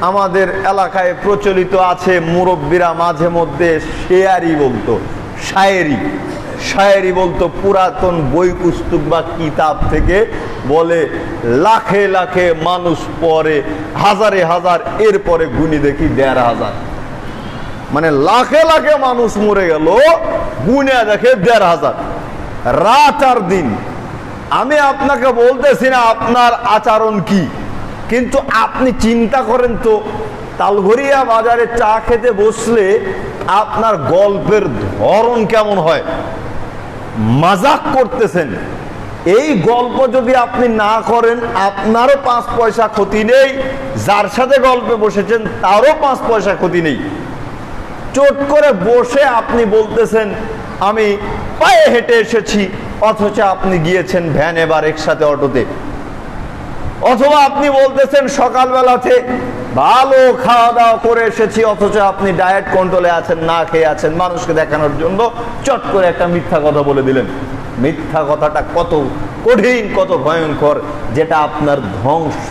আমাদের এলাকায় প্রচলিত আছে মুরব্বীরা মাঝে মধ্যে শেয়ারি বলতো, শায়েরি। শায়েরি বলতো, পুরাতন বই পুস্তক বা কিতাব থেকে বলে, লাখে লাখে মানুষ পরে, হাজারে হাজার, এরপরে গুনি দেখি দেড় হাজার। মানে লাখে লাখে মানুষ মরে গেল গুনে দেখে দেড় হাজার। রাত আর দিন। আমি আপনাকে বলতেছি না আপনার আচরণ কি। কিন্তু আপনি চিন্তা করেন তো, তালঘরিয়া বাজারে চা খেতে বসলে আপনার গল্পের ধরন কেমন হয়? মাজাক করতেছেন। এই গল্প যদি আপনি না করেন, আপনারও পাঁচ পয়সা ক্ষতি নেই। যার সাথে গল্পে বসেছেন, তারও পাঁচ পয়সা ক্ষতি নেই। চোট করে বসে আপনি বলতেছেন, আমি পায়ে হেঁটে এসেছি, অথচ আপনি গিয়েছেন ভ্যানে বা একসাথে অটোতে। অথবা আপনি বলতেছেন সকালবেলাতে ভালো খাওয়া দাওয়া করে এসেছি, অথচ আপনি ডায়েট কন্ট্রোলে আছেন, না খেয়ে আছেন, মানুষকে দেখানোর জন্য চট করে একটা মিথ্যা কথা বলে দিলেন। মিথ্যা কথাটা কত কঠিন, কত ভয়ঙ্কর, যেটা আপনার ধ্বংস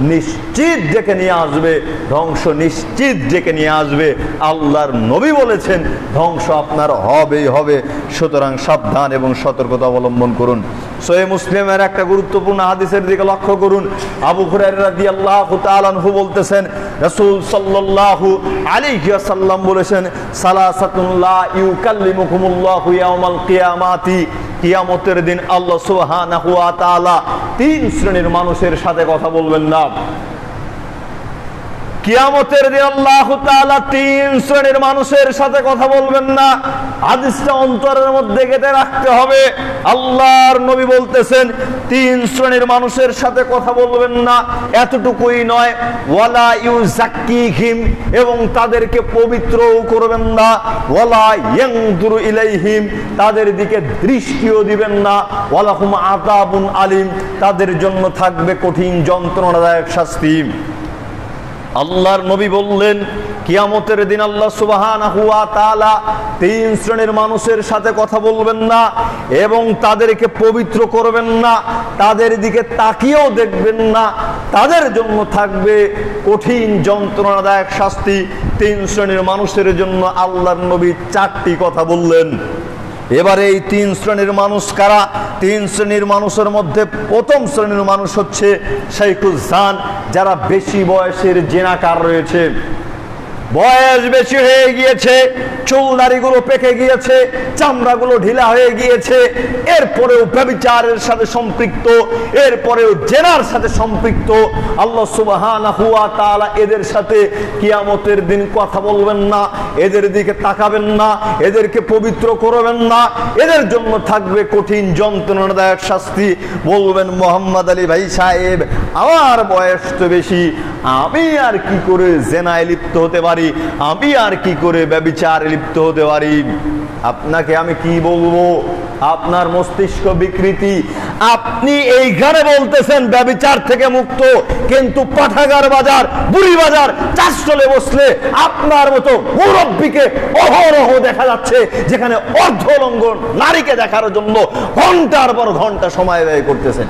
নিশ্চিত ডেকে নিয়ে আসবে, ধ্বংস নিশ্চিত ডেকে নিয়ে আসবে। আল্লাহর নবী বলেছেন, ধ্বংস আপনার হবেই হবে। সুতরাং সাবধান এবং সতর্কতা অবলম্বন করুন। সোয়ে মুসলিমের একটা গুরুত্বপূর্ণ হাদিসের দিকে লক্ষ্য করুন। আবু তাআলা আনহু বলতেছেন, রসুল সাল্লাহু আলী সাল্লাম বলেছেন ইয়াউমাল কিয়ামাতি, কিয়ামতের দিন আল্লাহ সুবহানাহু তিন শ্রেণির মানুষের সাথে কথা বলবেন না। কিয়ামতের দিন আল্লাহ তাআলা তিন শ্রেণির মানুষের সাথে কথা বলবেন না। হাদিসটা অন্তরের মধ্যে গেঁথে রাখতে হবে। আল্লাহর নবী বলতেছেন, তিন শ্রেণির মানুষের সাথে কথা বলবেন না। এতটুকুই নয়। ওয়ালা ইউজাক্কিহিম এবং তাদেরকে পবিত্রও করবেন না। ওয়ালা ইয়ানদুরু ইলাইহিম, তাদের দিকে দৃষ্টিও দিবেন না। ওয়ালাহুম আযাবুন আলিম, তাদের জন্য থাকবে কঠিন যন্ত্রণাদায়ক শাস্তি। আল্লাহর নবী বললেন, কিয়ামতের দিন আল্লাহ তাআলা তিন শ্রেণির মানুষের সাথে কথা বলবেন না এবং তাদেরকে পবিত্র করবেন না, তাদের দিকে তাকিয়েও দেখবেন না, তাদের জন্য থাকবে কঠিন যন্ত্রণাদায়ক শাস্তি। তিন শ্রেণির মানুষের জন্য আল্লাহর নবী চারটি কথা বললেন। এবারে এই তিন শ্রেণির মানুষ কারা? তিন শ্রেণির মানুষের মধ্যে প্রথম শ্রেণির মানুষ হচ্ছে শাইখুজান যারা বেশি বয়সের জেনাকার রয়েছে। বয়স বেশি হয়ে গিয়েছে, চুল দাড়িগুলো পেকে গিয়েছে, চামড়াগুলো ঢিলা হয়ে গিয়েছে, এরপরেও ব্যবিচারের সাথে সম্পৃক্ত, এরপরেও জেনার সাথে সম্পৃক্ত। আল্লাহ সুবহানাহু ওয়া তাআলা এদের সাথে কিয়ামতের দিন কথা বলবেন না, এদের দিকে তাকাবেন না, এদেরকে পবিত্র করবেন না, এদের জন্য থাকবে কঠিন যন্ত্রণাদায়ক শাস্তি। বলবেন মোহাম্মদ আলী ভাই সাহেব, আমার বয়স তো বেশি, আমি আর কি করে জেনায় লিপ্ত হতে পারি? আমি আর কি করে ব্যবিচার লিপ্ত হতে পারি? আপনাকে আমি কি বলব? আপনার মস্তিষ্ক বিকৃতি। আপনি এইখানে বলতেছেন ব্যবিচার থেকে মুক্ত, কিন্তু পাঠাগার বাজার, বুড়ি বাজার, চাষ চলে বসলে আপনার মতো মুরব্বীকে অহরহ দেখা যাচ্ছে, যেখানে অর্ধলঙ্গ নারীকে দেখার জন্য ঘণ্টার পর ঘণ্টা সময় ব্যয় করতেছেন।